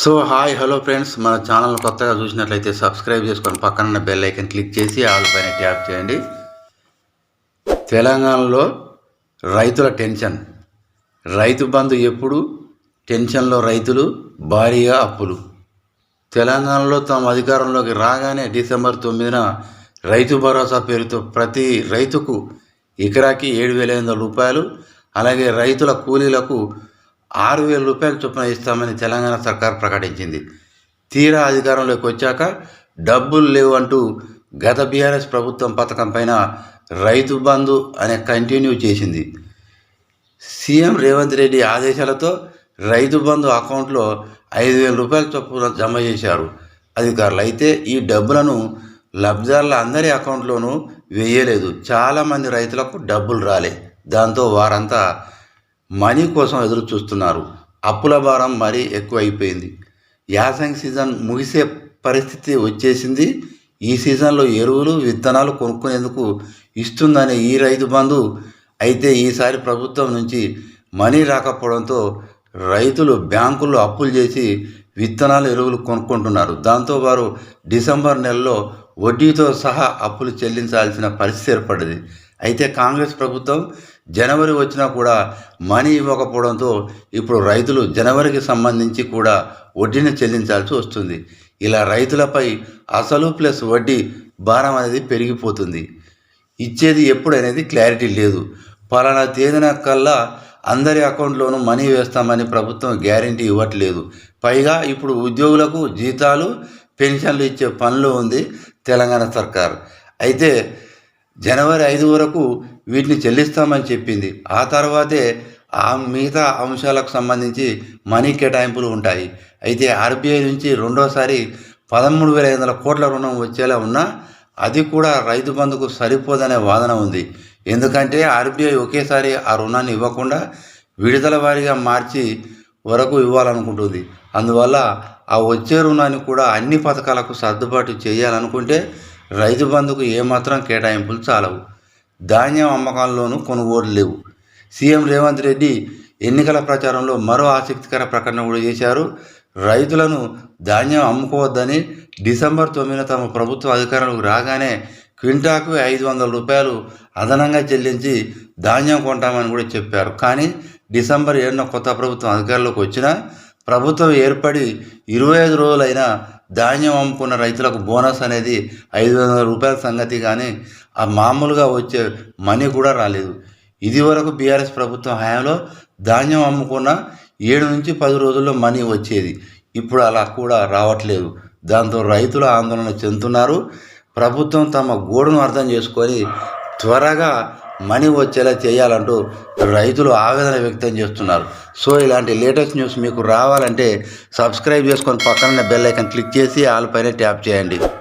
So hi hello friends. మన channel కొత్తగా చూసినట్లయితే సబ్స్క్రైబ్ చేసుకొని పక్కన బెల్ ఐకన్ క్లిక్ చేసి ఆల్ పైన ట్యాప్ చేయండి. తెలంగాణలో రైతుల టెన్షన్. రైతు బంధు ఎప్పుడు? టెన్షన్లో రైతులు భారీగా అప్పులు. తెలంగాణలో తమ అధికారంలోకి రాగానే డిసెంబర్ తొమ్మిదిన రైతు భరోసా పేరుతో ప్రతి రైతుకు ఎకరాకి ఏడు వేల ఐదు వందల రూపాయలు అలాగే రైతుల కూలీలకు ఆరు వేల రూపాయల చొప్పున ఇస్తామని తెలంగాణ సర్కార్ ప్రకటించింది. తీరా అధికారంలోకి వచ్చాక డబ్బులు లేవు అంటూ గత బీఆర్ఎస్ ప్రభుత్వం పథకం పైన రైతు బంధు అనే కంటిన్యూ చేసింది. సీఎం రేవంత్ రెడ్డి ఆదేశాలతో రైతు బంధు అకౌంట్లో ఐదు వేల రూపాయల చొప్పున జమ చేశారు. అధికారులు అయితే ఈ డబ్బులను లబ్ధిదారుల అందరి అకౌంట్లోనూ వేయలేదు. చాలామంది రైతులకు డబ్బులు రాలే. దాంతో వారంతా మనీ కోసం ఎదురు చూస్తున్నారు. అప్పుల భారం మరీ ఎక్కువ అయిపోయింది యాసంగి సీజన్ ముగిసే పరిస్థితి వచ్చేసింది. ఈ సీజన్లో ఎరువులు విత్తనాలు కొనుక్కునేందుకు ఇస్తుందనే ఈ రైతు బంధు. అయితే ఈసారి ప్రభుత్వం నుంచి మనీ రాకపోవడంతో రైతులు బ్యాంకుల్లో అప్పులు చేసి విత్తనాలు ఎరువులు కొనుక్కుంటున్నారు. దాంతో వారు డిసెంబర్ నెలలో వడ్డీతో సహా అప్పులు చెల్లించాల్సిన పరిస్థితి ఏర్పడింది. అయితే కాంగ్రెస్ ప్రభుత్వం జనవరి వచ్చినా కూడా మనీ ఇవ్వకపోవడంతో ఇప్పుడు రైతులు జనవరికి సంబంధించి కూడా వడ్డీని చెల్లించాల్సి వస్తుంది. ఇలా రైతులపై అసలు ప్లస్ వడ్డీ భారం అనేది పెరిగిపోతుంది. ఇచ్చేది ఎప్పుడు అనేది క్లారిటీ లేదు. పలానా తేదీన కల్లా అందరి అకౌంట్లోనూ మనీ వేస్తామని ప్రభుత్వం గ్యారంటీ ఇవ్వట్లేదు. పైగా ఇప్పుడు ఉద్యోగులకు జీతాలు పెన్షన్లు ఇచ్చే పనిలో ఉంది తెలంగాణ సర్కార్. అయితే జనవరి ఐదు వరకు వీటిని చెల్లిస్తామని చెప్పింది. ఆ తర్వాతే ఆ మిగతా అంశాలకు సంబంధించి మనీ కేటాయింపులు ఉంటాయి. అయితే ఆర్బీఐ నుంచి రెండోసారి పదమూడు వేల ఐదు వందల కోట్ల రుణం వచ్చేలా ఉన్నా అది కూడా రైతు బంధుకు సరిపోదనే వాదన ఉంది. ఎందుకంటే ఆర్బీఐ ఒకేసారి ఆ రుణాన్ని ఇవ్వకుండా విడుదల వారీగా మార్చి వరకు ఇవ్వాలనుకుంటుంది. అందువల్ల ఆ వచ్చే రుణాన్ని కూడా అన్ని పథకాలకు సర్దుబాటు చేయాలనుకుంటే రైతు బంధుకు ఏమాత్రం కేటాయింపులు చాలవు. ధాన్యం అమ్మకాల్లోనూ కొనుగోలు లేవు. సీఎం రేవంత్ రెడ్డి ఎన్నికల ప్రచారంలో మరో ఆసక్తికర ప్రకటన కూడా చేశారు. రైతులను ధాన్యం అమ్ముకోవద్దని డిసెంబర్ తొమ్మిదిన తమ ప్రభుత్వ అధికారులకు రాగానే క్వింటాకు ఐదు వందల రూపాయలు అదనంగా చెల్లించి ధాన్యం కొంటామని కూడా చెప్పారు. కానీ డిసెంబర్ ఏడున కొత్త ప్రభుత్వం అధికారంలోకి వచ్చినా ప్రభుత్వం ఏర్పడి ఇరవై ఐదు రోజులైనా ధాన్యం అమ్ముకున్న రైతులకు బోనస్ అనేది ఐదు వందల రూపాయల సంగతి కానీ ఆ మామూలుగా వచ్చే మనీ కూడా రాలేదు. ఇది వరకు బీఆర్ఎస్ ప్రభుత్వం హయాంలో ధాన్యం అమ్ముకున్న ఏడు నుంచి పది రోజుల్లో మనీ వచ్చేది. ఇప్పుడు అలా కూడా రావట్లేదు. దాంతో రైతులు ఆందోళన చెందుతున్నారు. ప్రభుత్వం తమ గోడును అర్థం చేసుకొని త్వరగా మనీ వచ్చేలా చేయాలంటూ రైతులు ఆవేదన వ్యక్తం చేస్తున్నారు. సో ఇలాంటి లేటెస్ట్ న్యూస్ మీకు రావాలంటే సబ్స్క్రైబ్ చేసుకొని పక్కన బెల్ ఐకన్ క్లిక్ చేసి ఆల్ పైన ట్యాప్ చేయండి.